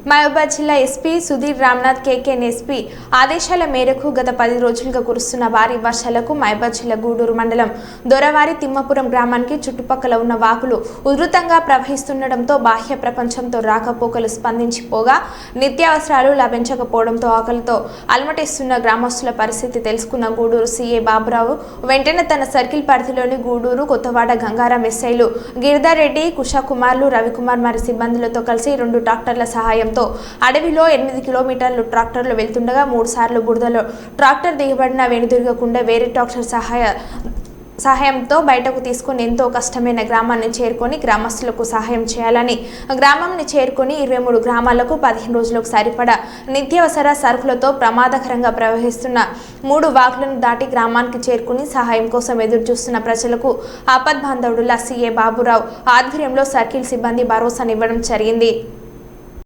మహబూబాద్ జిల్లా SP Sudheer Ramnath Kekan SP ఆదేశాల మేరకు గత పది రోజులుగా కురుస్తున్న భారీ వర్షాలకు మహబూబాద్ జిల్లా గూడూరు మండలం దొరవారి తిమ్మపురం గ్రామానికి చుట్టుపక్కల ఉన్న వాకులు ఉధృతంగా ప్రవహిస్తుండటంతో బాహ్య ప్రపంచంతో రాకపోకలు స్పందించిపోగా నిత్యావసరాలు లభించకపోవడంతో ఆకలితో అలమటిస్తున్న గ్రామస్తుల పరిస్థితి తెలుసుకున్న గూడూరు సీఏ బాబురావు వెంటనే తన సర్కిల్ పరిధిలోని గూడూరు కొత్తవాడ గంగారాం ఎస్ఐలు గిరిధారెడ్డి కుషాకుమార్లు రవికుమార్ మరి సిబ్బందులతో కలిసి రెండు ట్రాక్టర్ల చేయడంతో అడవిలో ఎనిమిది కిలోమీటర్లు ట్రాక్టర్లు వెళ్తుండగా మూడు సార్లు బురదలో ట్రాక్టర్ దిగబడిన వెనుదిరగకుండా వేరే ట్రాక్టర్ సహాయ సహాయంతో బయటకు తీసుకుని ఎంతో కష్టమైన గ్రామాన్ని చేరుకొని గ్రామస్తులకు సహాయం చేయాలని గ్రామంని చేరుకొని ఇరవై మూడు గ్రామాలకు పదిహేను రోజులకు సరిపడా నిత్యావసర సరుకులతో ప్రమాదకరంగా ప్రవహిస్తున్న మూడు వాకులను దాటి గ్రామానికి చేరుకుని సహాయం కోసం ఎదురు చూస్తున్న ప్రజలకు ఆపద్ బాంధవుడుల సీఏ బాబురావు ఆధ్వర్యంలో సర్కిల్ సిబ్బంది భరోసానివ్వడం జరిగింది.